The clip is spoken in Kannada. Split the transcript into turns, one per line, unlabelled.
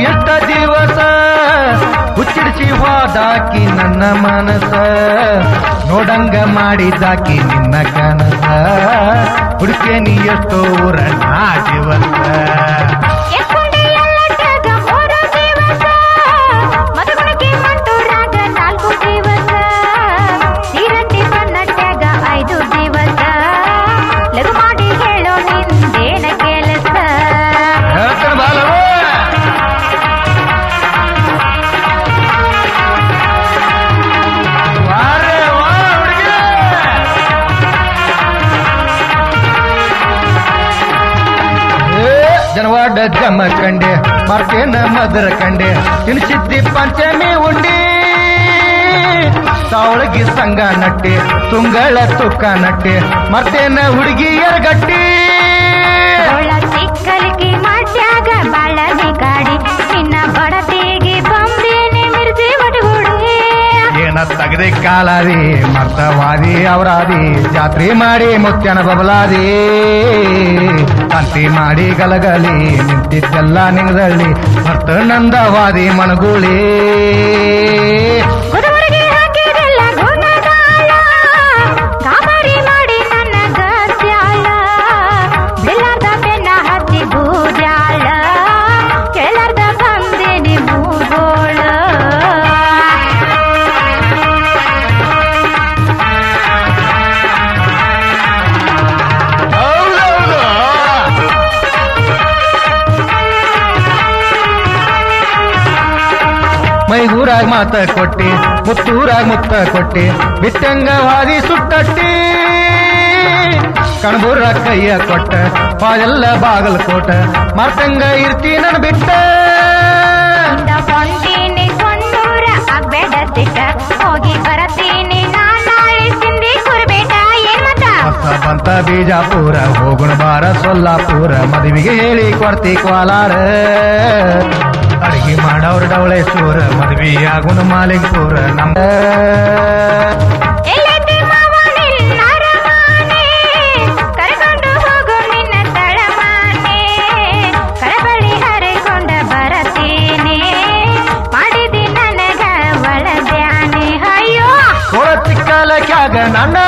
ಎಟ್ಟ ದಿವಸ ಹುಚ್ಚಿಡಿಸಿ ಹೋದಾಕಿ ನನ್ನ ಮನಸ ನೋಡಂಗ ಮಾಡಿದಾಕಿ ನಿನ್ನ ಕನಸ. ಹುಡುಕೇನಿ ಎಷ್ಟೋ ಊರಣ್ಣ. ಜನವಾಡ ಜಮ ಕಂಡೆ ಮರ್ಕೇನ ಮದರ ಕಂಡೆ. ತಿನ್ಸಿದ್ದಿ ಪಂಚಮಿ ಉಂಡಿ ತಾವಳಗಿ ಸಂಗ ನಟ್ಟೆ ತುಂಗಳ ತುಕ್ಕ ನಟ್ಟೆ ಮರ್ತೇನ ಹುಡುಗಿಯರ ಗಟ್ಟಿ.
ಸಿಕ್ಕಲಿಕ್ಕೆ ಮಾಡ್ಯಾಗ ಬಾಳದಿ ಗಾಡಿ ನಿನ್ನ ಬಡತಿಗೆ ಬಂದೇನೆ ಮಿರ್ಜಿ ಒಡಗುಡಿ
ಏನ ತಗದೆ ಕಾಲಾದಿ ಮರ್ತವಾದಿ ಅವರಾದಿ ಜಾತ್ರೆ ಮಾಡಿ ಮುತ್ಯನ ಬಬಲಾದಿ. ತಂತಿ ಮಾಡಿ ಗಲಗಲಿ ನಿಂತಿದ್ದೆಲ್ಲ ನಿಂಗದಳ್ಳಿ ಮತ್ತು ನಂದವಾದಿ ಮಣಗುಳಿ ಮೈಗೂರಾಗ ಮಾತ ಕೊಟ್ಟಿ ಮುತ್ತೂರಾಗ ಮುತ್ತ ಕೊಟ್ಟಿ ಬಿಟ್ಟಂಗ ವಾದಿ ಸುಟ್ಟಟ್ಟಿ ಕಣಬೂರ ಕೈಯ ಕೊಟ್ಟ ಪಾದೆಲ್ಲ ಬಾಗಲಕೋಟ ಮರ್ತಂಗ ಇರ್ತಿ ನನ್ ಬಿಟ್ಟ ಬೀಜಾಪುರ ಹೋಗುಣ ಬಾರ ಸೊಲ್ಲಾಪುರ ಮದುವೆಗೆ ಹೇಳಿ ಕೊಡ್ತಿ ಕೋಲಾರ ಅಡಿಗೆ ಮಾಡೋರು ಡವಳೇಶ್ವರ ಮದುವೆ ಆಗುಣ ಮಾಲಿಂಗ್ಪುರ ನಮ್ಮ ನನ್ನ